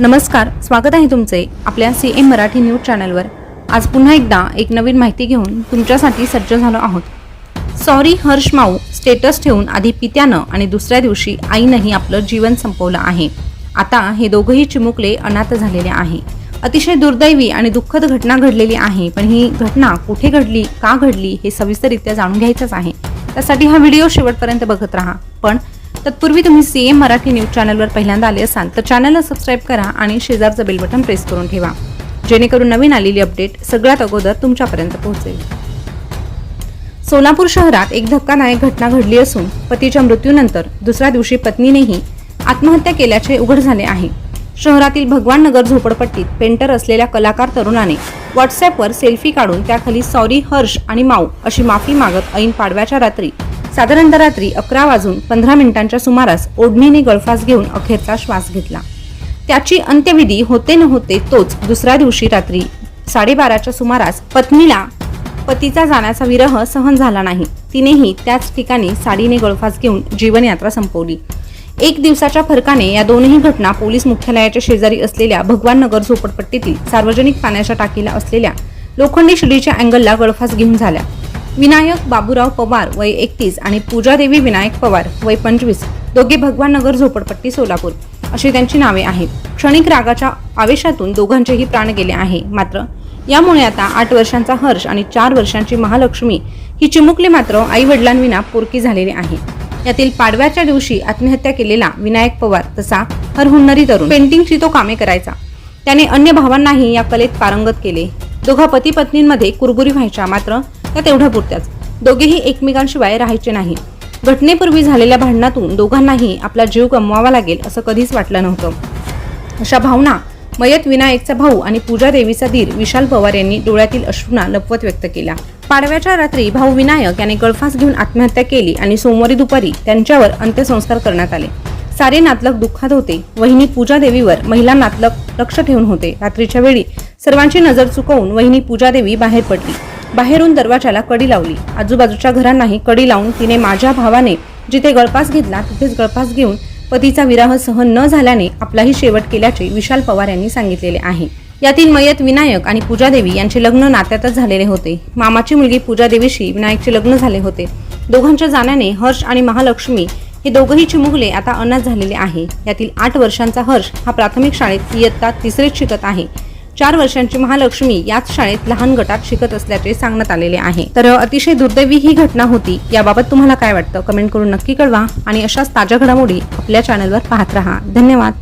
नमस्कार स्वागत आहे तुमचे आपल्या सी एम मराठी न्यूज चॅनलवर. आज पुन्हा एकदा एक नवीन माहिती घेऊन तुमच्यासाठी सज्ज झालो आहोत. सॉरी हर्ष माऊ स्टेटस ठेवून आधी पित्यानं आणि दुसऱ्या दिवशी आईनंही आपलं जीवन संपवलं आहे. आता हे दोघंही चिमुकले अनाथ झालेले आहे. अतिशय दुर्दैवी आणि दुःखद घटना घडलेली आहे पण ही घटना कुठे घडली का घडली हे सविस्तररित्या जाणून घ्यायचंच आहे. त्यासाठी हा व्हिडिओ शेवटपर्यंत बघत राहा. पण तत्पूर्वी तुम्ही सी एम मराठी न्यूज चॅनलवर पहिल्यांदा आले असाल तर चॅनलला सबस्क्राईब करा आणि शेजारचं बेल बटन प्रेस करून ठेवा. जेणेकरून नवीन आलेली अपडेट सगळ्यात अगोदर तुमच्यापर्यंत पोहोचेल. सोलापूर शहरात एक धक्कादायक घटना घडली असून पतीच्या मृत्यूनंतर दुसऱ्या दिवशी पत्नीनेही आत्महत्या केल्याचे उघड झाले आहे. शहरातील भगवान नगर झोपडपट्टीत पेंटर असलेल्या कलाकार तरुणाने व्हॉट्सअपवर सेल्फी काढून त्याखाली सॉरी हर्ष आणि माऊ अशी माफी मागत ऐन पाडव्याच्या रात्री साधारणतः रात्री अकरा वाजून पंधरा मिनिटांच्या सुमारास ओढणीने गळफास घेऊन अखेरचा श्वास घेतला. त्याची अंत्यविधी होते न होते तोच दुसऱ्या दिवशी रात्री साडेबाराच्या सुमारास पत्नीला पतीचा जाण्याचा विरह सहन झाला नाही. तिनेही त्याच ठिकाणी साडीने गळफास घेऊन जीवनयात्रा संपवली. एक दिवसाच्या फरकाने या दोनही घटना पोलीस मुख्यालयाच्या शेजारी असलेल्या भगवान नगर झोपडपट्टीतील सार्वजनिक पाण्याच्या टाकीला असलेल्या लोखंडी शिडीच्या अँगलला गळफास घेऊन झाल्या. विनायक बाबूराव पवार वय एकतीस आणि पूजादेवी विनायक पवार वय पंचवीस. दोघे भगवान नगर झोपडपट्टी सोलापूर. अशी त्यांची नावे आहेत. क्षणिक रागाच्या आवेशातून दोघांचेही प्राण गेले आहे. मात्र यामुळे आता आठ वर्षांचा हर्ष आणि चार वर्षांची महालक्ष्मी ही चिमुकली मात्र आई वडिलांविना पोरकी झालेली आहे. यातील पाडव्याच्या दिवशी आत्महत्या केलेला विनायक पवार तसा हरहुन्नरी तरुण पेंटिंगची तो कामे करायचा. त्याने अन्य भावांनाही या कलेत पारंगत केले. दोघा पती पत्नींमध्ये कुरबुरी व्हायच्या मात्र का तेवढ्या पुरत्याच. दोघेही एकमेकांशिवाय राहायचे नाही. घटनेपूर्वी झालेल्या भांडणातून दोघांनाही आपला जीव गमवावा लागेल असं कधीच वाटलं नव्हतं. अशा भावना मयत विनायकचा भाऊ आणि पूजा देवीचा धीर विशाल पवार यांनी डोळ्यातील अश्रूंना लपवत व्यक्त केला पाडव्याच्या रात्री भाऊ विनायक याने गळफास घेऊन आत्महत्या केली आणि सोमवारी दुपारी त्यांच्यावर अंत्यसंस्कार करण्यात आले. सारे नातलग दुःखात होते. वहिनी पूजा देवीवर महिला नातलग लक्ष ठेवून होते. रात्रीच्या वेळी सर्वांची नजर चुकवून वहिनी पूजा देवी बाहेर पडली. बाहेरून दरवाजाला कडी लावली. आजूबाजूच्या घरांनाही कडी लावून तिने माझ्या भावाने जिथे गळपास घेतला तिथेच गळपास घेऊन पतीचा विराह सहन न झाल्याने आपलाही शेवट केल्याचे विशाल पवार यांनी सांगितलेले आहे. यातील मयत विनायक आणि पूजा देवी यांचे लग्न नात्यातच झालेले होते. मामाची मुलगी पूजा देवीशी विनायकचे लग्न झाले होते. दोघांच्या जाण्याने हर्ष आणि महालक्ष्मी हे दोघंही चिमुकले आता अनाथ झालेले आहे. यातील आठ वर्षांचा हर्ष हा प्राथमिक शाळेत इयत्ता तिसरेच शिकत आहे. चार वर्षांची महालक्ष्मी याच शाळेत लहान गटात शिकत असल्याचे सांगण्यात आलेले आहे. तर अतिशय दुर्दैवी ही घटना होती. याबाबत तुम्हाला काय वाटतं? कमेंट करून नक्की कळवा आणि अशाच ताज्या घडामोडी आपल्या चॅनलवर पाहत राहा. धन्यवाद.